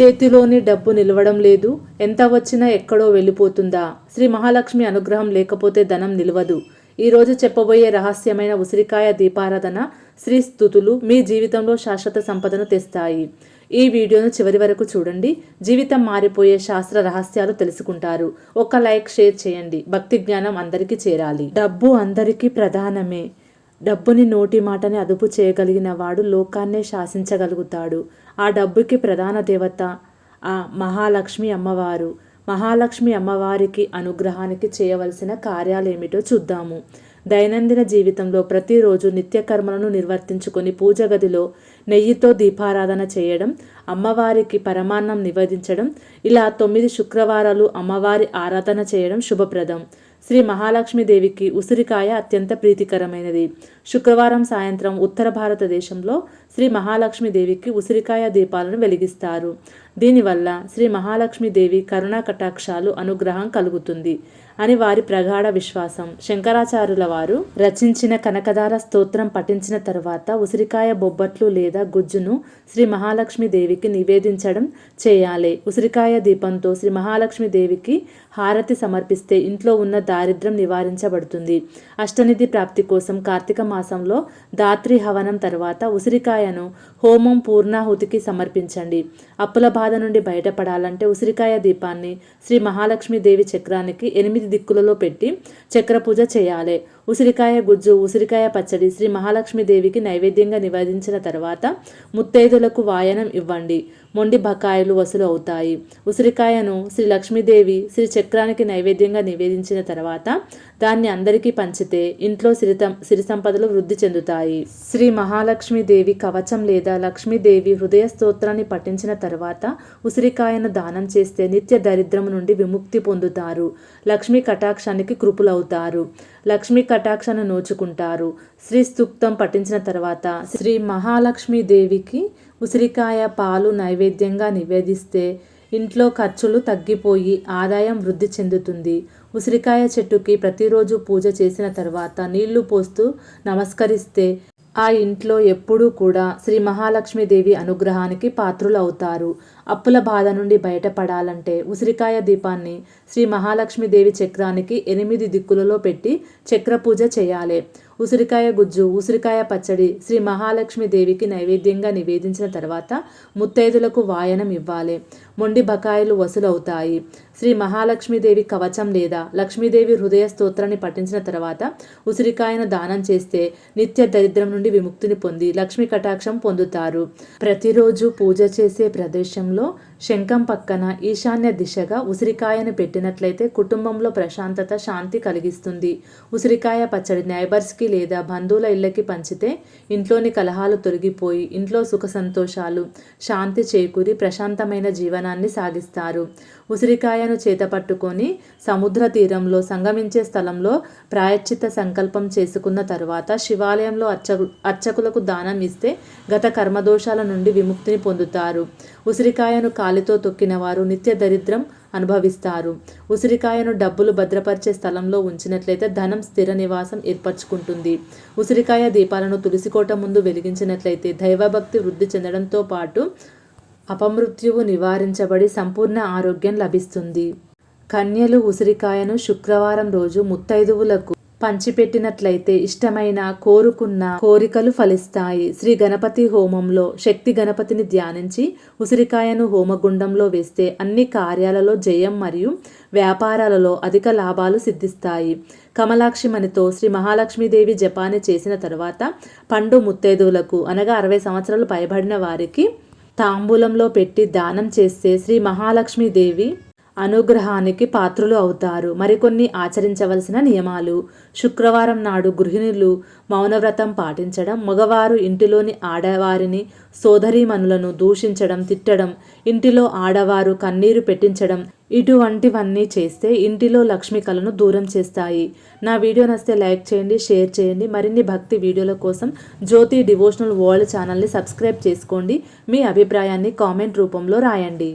చేతిలోని డబ్బు నిలవడం లేదు. ఎంత వచ్చినా ఎక్కడో వెళ్ళిపోతుందా? శ్రీ మహాలక్ష్మి అనుగ్రహం లేకపోతే ధనం నిలవదు. ఈరోజు చెప్పబోయే రహస్యమైన ఉసిరికాయ దీపారాధన శ్రీ స్థుతులు మీ జీవితంలో శాశ్వత సంపదను తెస్తాయి. ఈ వీడియోను చివరి వరకు చూడండి. జీవితం మారిపోయే శాస్త్ర రహస్యాలు తెలుసుకుంటారు. ఒక లైక్ షేర్ చేయండి. భక్తి జ్ఞానం అందరికీ చేరాలి. డబ్బు అందరికీ ప్రధానమే. డబ్బుని నోటి మాటని అదుపు చేయగలిగిన వాడు లోకాన్నే శాసించగలుగుతాడు. ఆ డబ్బుకి ప్రధాన దేవత ఆ మహాలక్ష్మి అమ్మవారు. మహాలక్ష్మి అమ్మవారికి అనుగ్రహానికి చేయవలసిన కార్యాలేమిటో చూద్దాము. దైనందిన జీవితంలో ప్రతిరోజు నిత్యకర్మలను నిర్వర్తించుకొని పూజ గదిలో నెయ్యితో దీపారాధన చేయడం అమ్మవారికి పరమాన్నం నివేదించడం ఇలా తొమ్మిది శుక్రవారాలు అమ్మవారి ఆరాధన చేయడం శుభప్రదం. శ్రీ మహాలక్ష్మీదేవికి ఉసిరికాయ అత్యంత ప్రీతికరమైనది. శుక్రవారం సాయంత్రం ఉత్తర భారతదేశంలో శ్రీ మహాలక్ష్మీదేవికి ఉసిరికాయ దీపాలను వెలిగిస్తారు. దీనివల్ల శ్రీ మహాలక్ష్మీదేవి కరుణా కటాక్షాలు అనుగ్రహం కలుగుతుంది అని వారి ప్రగాఢ విశ్వాసం. శంకరాచార్యుల వారు రచించిన కనకదార స్తోత్రం పఠించిన తర్వాత ఉసిరికాయ బొబ్బట్లు లేదా గుజ్జును శ్రీ మహాలక్ష్మీదేవికి నివేదించడం చేయాలి. ఉసిరికాయ దీపంతో శ్రీ మహాలక్ష్మీదేవికి హారతి సమర్పిస్తే ఇంట్లో ఉన్న దారిద్ర్యం నివారించబడుతుంది. అష్టనిధి ప్రాప్తి కోసం కార్తీక మాసంలో దాత్రి హవనం తర్వాత ఉసిరికాయ ఉసిరికాయను హోమం పూర్ణాహుతికి సమర్పించండి. అప్పుల బాధ నుండి బయటపడాలంటే ఉసిరికాయ దీపాన్ని శ్రీ మహాలక్ష్మీదేవి చక్రానికి ఎనిమిది దిక్కులలో పెట్టి చక్ర పూజ చేయాలి. ఉసిరికాయ గుజ్జు ఉసిరికాయ పచ్చడి శ్రీ మహాలక్ష్మీదేవికి నైవేద్యంగా నివేదించిన తర్వాత ముత్తైదులకు వాయనం ఇవ్వండి. మొండి బకాయిలు వసూలు అవుతాయి. ఉసిరికాయను శ్రీ లక్ష్మీదేవి శ్రీ చక్రానికి నైవేద్యంగా నివేదించిన తర్వాత దాన్ని అందరికీ పంచితే ఇంట్లో సిరితం సిరి సంపదలు వృద్ధి చెందుతాయి. శ్రీ మహాలక్ష్మీదేవి కవచం లేదా లక్ష్మీదేవి హృదయ స్తోత్రాన్ని పఠించిన తర్వాత ఉసిరికాయను దానం చేస్తే నిత్య దరిద్రము నుండి విముక్తి పొందుతారు. లక్ష్మీ కటాక్షానికి కృపులవుతారు. లక్ష్మీ కటాక్షను నోచుకుంటారు. శ్రీ సూక్తం పఠించిన తర్వాత శ్రీ మహాలక్ష్మీదేవికి ఉసిరికాయ పాలు నైవేద్యంగా నివేదిస్తే ఇంట్లో ఖర్చులు తగ్గిపోయి ఆదాయం వృద్ధి చెందుతుంది. ఉసిరికాయ చెట్టుకి ప్రతిరోజు పూజ చేసిన తర్వాత నీళ్ళు పోస్తూ నమస్కరిస్తే ఆ ఇంట్లో ఎప్పుడూ కూడా శ్రీ మహాలక్ష్మీదేవి అనుగ్రహానికి పాత్రులు అవుతారు అప్పుల బాధ నుండి బయటపడాలంటే ఉసిరికాయ దీపాన్ని శ్రీ మహాలక్ష్మీదేవి చక్రానికి ఎనిమిది దిక్కులలో పెట్టి చక్ర పూజ చేయాలి. ఉసిరికాయ గుజ్జు ఉసిరికాయ పచ్చడి శ్రీ మహాలక్ష్మీదేవికి నైవేద్యంగా నివేదించిన తర్వాత ముత్తైదులకు వాయనం ఇవ్వాలి. మొండి బకాయిలు వసూలవుతాయి. శ్రీ మహాలక్ష్మీదేవి కవచం లేదా లక్ష్మీదేవి హృదయ స్తోత్రాన్ని పఠించిన తర్వాత ఉసిరికాయను దానం చేస్తే నిత్య దరిద్రం నుండి విముక్తిని పొంది లక్ష్మీ కటాక్షం పొందుతారు. ప్రతిరోజు పూజ చేసే ప్రదేశంలో శంఖం పక్కన ఈశాన్య దిశగా ఉసిరికాయను పెట్టినట్లయితే కుటుంబంలో ప్రశాంతత శాంతి కలిగిస్తుంది. ఉసిరికాయ పచ్చడి నైబర్స్కి లేదా బంధువుల ఇళ్ళకి పంచితే ఇంట్లోని కలహాలు తొలగిపోయి ఇంట్లో సుఖ సంతోషాలు శాంతి చేకూరి ప్రశాంతమైన జీవనాన్ని సాగిస్తారు. ఉసిరికాయను చేతపట్టుకొని సముద్ర తీరంలో సంగమించే స్థలంలో ప్రాయశ్చిత సంకల్పం చేసుకున్న తర్వాత శివాలయంలో అర్చకు అర్చకులకు దానం ఇస్తే గత కర్మదోషాల నుండి విముక్తిని పొందుతారు. ఉసిరికాయను కాలితో తొక్కిన వారు నిత్య దరిద్రం అనుభవిస్తారు. ఉసిరికాయను డబ్బులు భద్రపరిచే స్థలంలో ఉంచినట్లయితే ధనం స్థిర నివాసం ఏర్పరచుకుంటుంది. ఉసిరికాయ దీపాలను తులసికోట ముందు వెలిగించినట్లయితే దైవభక్తి వృద్ధి చెందడంతో పాటు అపమృత్యువు నివారించబడి సంపూర్ణ ఆరోగ్యం లభిస్తుంది. కన్యలు ఉసిరికాయను శుక్రవారం రోజు ముత్తైదువులకు పంచిపెట్టినట్లయితే ఇష్టమైన కోరుకున్న కోరికలు ఫలిస్తాయి. శ్రీ గణపతి హోమంలో శక్తి గణపతిని ధ్యానించి ఉసిరికాయను హోమగుండంలో వేస్తే అన్ని కార్యాలలో జయం మరియు వ్యాపారాలలో అధిక లాభాలు సిద్ధిస్తాయి. కమలాక్షి మణితో శ్రీ మహాలక్ష్మీదేవి జపాన్ని చేసిన తర్వాత పండు ముత్తైదువులకు అనగా అరవై సంవత్సరాలు పైబడిన వారికి తాంబూలంలో పెట్టి దానం చేస్తే శ్రీ మహాలక్ష్మీదేవి అనుగ్రహానికి పాత్రులు అవుతారు. మరికొన్ని ఆచరించవలసిన నియమాలు. శుక్రవారం నాడు గృహిణులు మౌనవ్రతం పాటించడం మగవారు ఇంటిలోని ఆడవారిని సోదరీమణులను దూషించడం తిట్టడం ఇంటిలో ఆడవారు కన్నీరు పెట్టించడం ఇటువంటివన్నీ చేస్తే ఇంటిలో లక్ష్మి కళను దూరం చేస్తాయి. నా వీడియో నచ్చితే లైక్ చేయండి షేర్ చేయండి. మరిన్ని భక్తి వీడియోల కోసం జ్యోతి డివోషనల్ వరల్డ్ ఛానల్ని సబ్స్క్రైబ్ చేసుకోండి. మీ అభిప్రాయాన్ని కామెంట్ రూపంలో రాయండి.